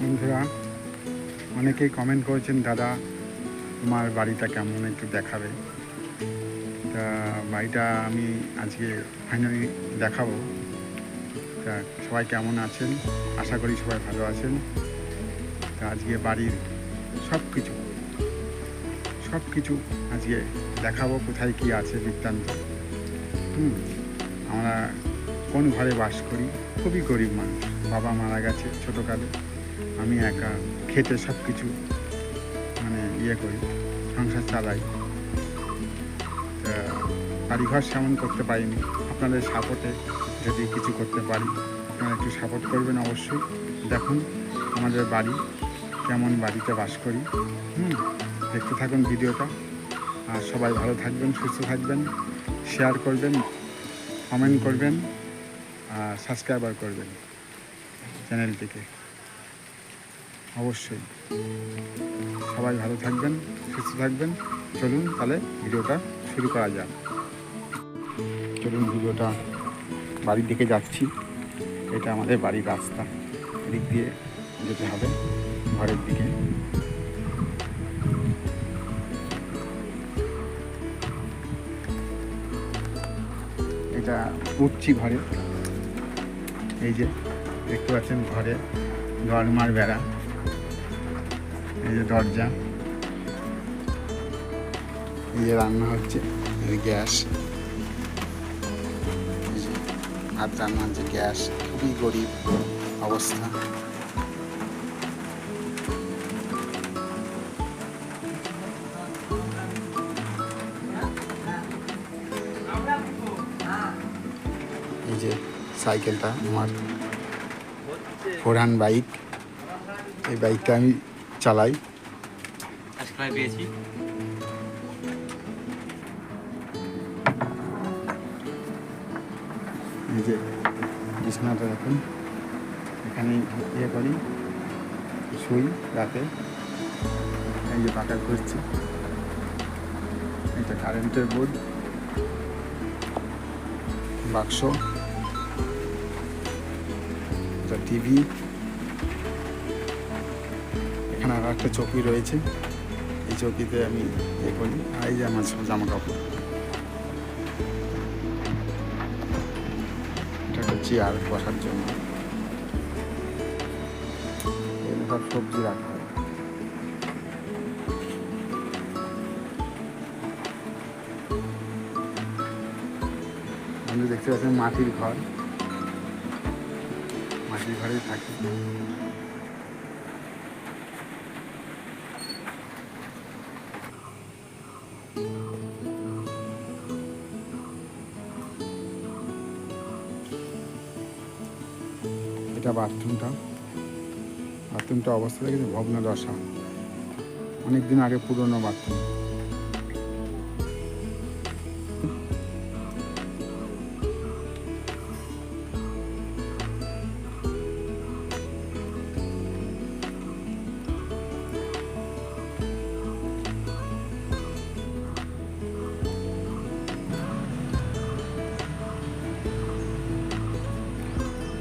বন্ধুরা অনেকেই কমেন্ট করেছেন, দাদা, তোমার বাড়িটা কেমন একটু দেখাবে? তা বাড়িটা আমি আজকে ফাইনালি দেখাবো। তা সবাই কেমন আছেন? আশা করি সবাই ভালো আছেন। তা আজকে বাড়ির সব কিছু সব কিছু আজকে দেখাবো, কোথায় কি আছে বৃত্তান্ত। হুম, আমরা কোন ঘরে বাস করি? খুবই গরিব মানুষ। বাবা মারা গেছে ছোটোকালে। আমি একা খেতে সব কিছু মানে ইয়ে করি, সংসার চালাই। বাড়িঘর সেমন করতে পারিনি। আপনাদের সাপোর্টে যদি কিছু করতে পারি, আপনারা একটু সাপোর্ট করবেন অবশ্যই। দেখুন, আমাদের বাড়ি কেমন বাড়িতে বাস করি। হুম, দেখতে থাকুন ভিডিওটা। আর সবাই ভালো থাকবেন, সুস্থ থাকবেন শেয়ার করবেন কমেন্ট করবেন। সাবস্ক্রাইবার করবেন চ্যানেলটিকে। অবশ্যই। সবাই ভালো থাকবেন, সুস্থ থাকবেন। চলুন তাহলে ভিডিওটা শুরু করা যাক। চলুন ভিডিওটা বাড়ির দিকে যাচ্ছি। এটা আমাদের বাড়ির রাস্তা। এদিক দিয়ে যেতে হবে ঘরের দিকে। এটা উঠছি ঘরে। এই যে দেখতে পাচ্ছেন ঘরে দরমার বেড়া, এই যে দরজা। এই যে রান্না হচ্ছে গ্যাস। ভাত রান্না হচ্ছে গ্যাস, খুবই গরিব অবস্থা। এই যে সাইকেলটা আমার ফোরহান বাইক। এই বাইকটা আমি চালাই। পেয়েছি। এই যে বিছানাটা দেখুন। এখানে ইয়ে করি শুই রাতে। এই যে পাকা ঘুরছি। এটা কারেন্টের বোর্ড। বাক্স। এটা টিভি। এখানে আর একটা চৌকি রয়েছে। এই চৌকিতে আমি এ করি। আর এই যে আমার জামা কাপড় এটা একটা চেয়ার বসার জন্য। সবজি রাখা দেখতে পাচ্ছেন মাটির ঘর। মাটির ঘরে থাকি। এটা বাথরুমটা। বাথরুমটা অবস্থা দেখেছি ভগ্ন দশা অনেক দিন আগে পুরনো বাথরুম।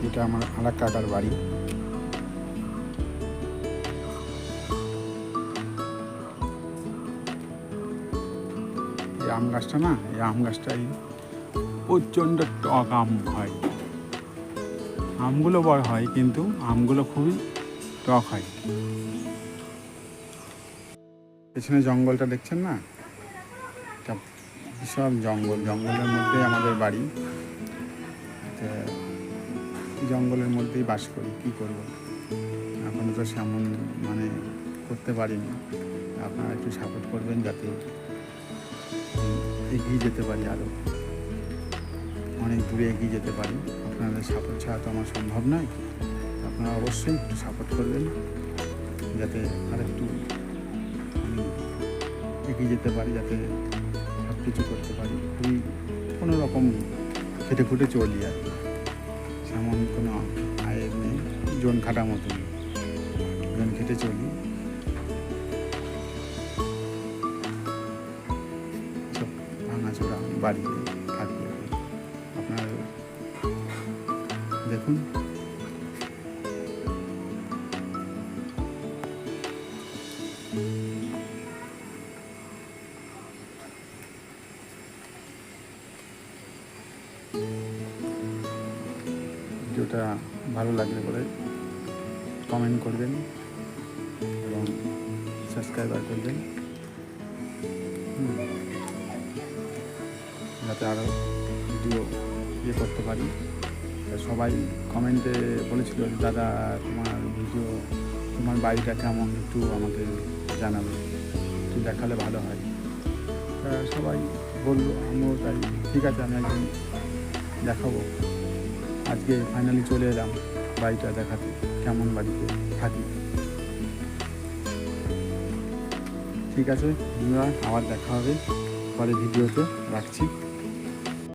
এটা আমার আলাক কাকার বাড়ি। এই আম গাছটা না, এই আম গাছটাই প্রচণ্ড টক আম হয়। আমগুলো বড় হয়, কিন্তু আমগুলো খুবই টক হয়। পেছনে জঙ্গলটা দেখছেন না? বিশাল জঙ্গল, জঙ্গলের মধ্যে আমাদের বাড়ি। জঙ্গলের মধ্যেই বাস করি, কী করব? এখন তো সেমন মানে করতে পারিনি। আপনারা একটু সাপোর্ট করবেন যাতে এগিয়ে যেতে পারি আরও অনেক দূরে এগিয়ে যেতে পারি। আপনাদের সাপোর্ট ছাড়া তো আমার সম্ভব নয়। আপনারা অবশ্যই একটু সাপোর্ট করবেন যাতে আর একটু এগিয়ে যেতে পারি, যাতে সব কিছু করতে পারি। খুবই কোনো রকম খেটে খুটে চলি আর কি। তেমন কোনো আয়ের নেই জন খাটা মতো জন খেটে চলি। সব ভাঙাচোরা বাড়িতে থাকবে। আপনার দেখুন। ভিডিওটা ভালো লাগলে পরে কমেন্ট করবেন এবং সাবস্ক্রাইবার করবেন। যাতে আরও ভিডিও ইয়ে করতে পারি। সবাই কমেন্টে বলেছিল দাদা, তোমার ভিডিও তোমার বাড়িটা কেমন? একটু আমাকে জানাবে। একটু দেখালে ভালো হয়। সবাই বলল, আমিও তাই, ঠিক আছে, আমি একদিন দেখাবো। আজকে ফাইনালি চলে এলাম বাড়িটা দেখাতে। কেমন বাড়িতে থাকি? ঠিক আছে আবার দেখা হবে পরে ভিডিওতে। রাখছি।